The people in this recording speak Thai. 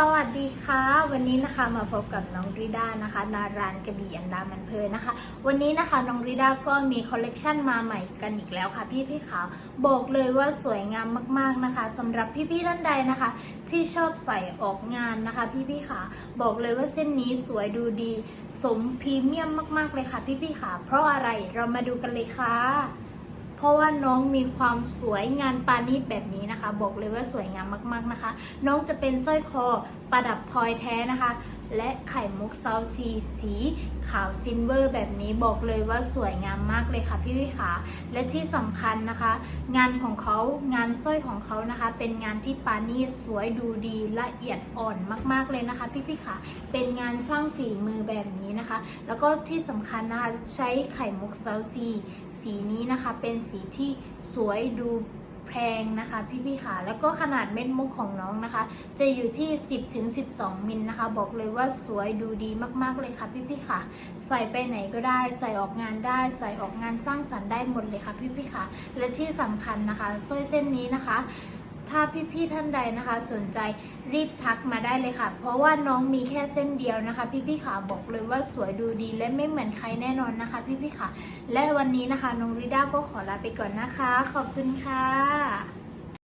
สวัสดีค่ะ วันนี้นะคะมาพบกับน้องริด้านะคะ นารานกระบี่อันดามันเพลนะคะ วันนี้นะคะน้องริด้าก็มีคอลเลกชันมาใหม่กันอีกแล้วค่ะ พี่พี่ขาบอกเลยว่าสวยงามมากๆนะคะสำหรับพี่พี่ท่านใดนะคะ ที่ชอบใส่ออกงานนะคะ พี่พี่ขาบอกเลยว่าเส้นนี้สวยดูดี สมพรีเมียมมากๆเลยค่ะ พี่พี่ขาเพราะอะไรเรามาดูกันเลยค่ะ เพราะว่าน้องมีความสวยงานปานีตแบบนี้นะคะ บอกเลยว่าสวยงามมากๆนะคะ น้องจะเป็นสร้อยคอประดับพลอยแท้นะคะและไข่มุกซาวซีสีขาวซิลเวอร์ แบบนี้บอกเลยว่าสวยงามมากเลยค่ะพี่วิขาและที่สำคัญนะคะ งานของเขางานสร้อยของเขานะคะ เป็นงานที่ปานีตสวยดูดีละเอียดอ่อนมาก ๆเลยนะคะ พี่พี่ขาเป็นงานช่างฝีมือแบบนี้นะคะ แล้วก็ที่สำคัญนะคะใช้ไข่มุกซาวซีสีนี้นะคะ เป็นสีที่สวยดู แพงนะคะพี่ๆค่ะ แล้วก็ขนาดเม็ดมุกของน้องนะคะ จะอยู่ที่ 10ถึง12 มิลนะคะ บอกเลยว่าสวยดูดีมากๆเลยค่ะพี่ๆค่ะ ใส่ไปไหนก็ได้ ใส่ออกงานได้ ใส่ออกงานสร้างสรรค์ได้หมดเลยค่ะพี่ๆค่ะ และที่สำคัญนะคะสร้อยเส้นนี้นะคะ ถ้าพี่ๆท่านใดนะคะ สนใจรีบทักมาได้เลยค่ะ เพราะว่าน้องมีแค่เส้นเดียวนะคะ พี่ๆขาบอกเลยว่าสวยดูดีและไม่เหมือนใครแน่นอนนะคะ พี่ๆขาและวันนี้นะคะน้องริด้าก็ขอลาไปก่อนนะคะ ขอบคุณค่ะ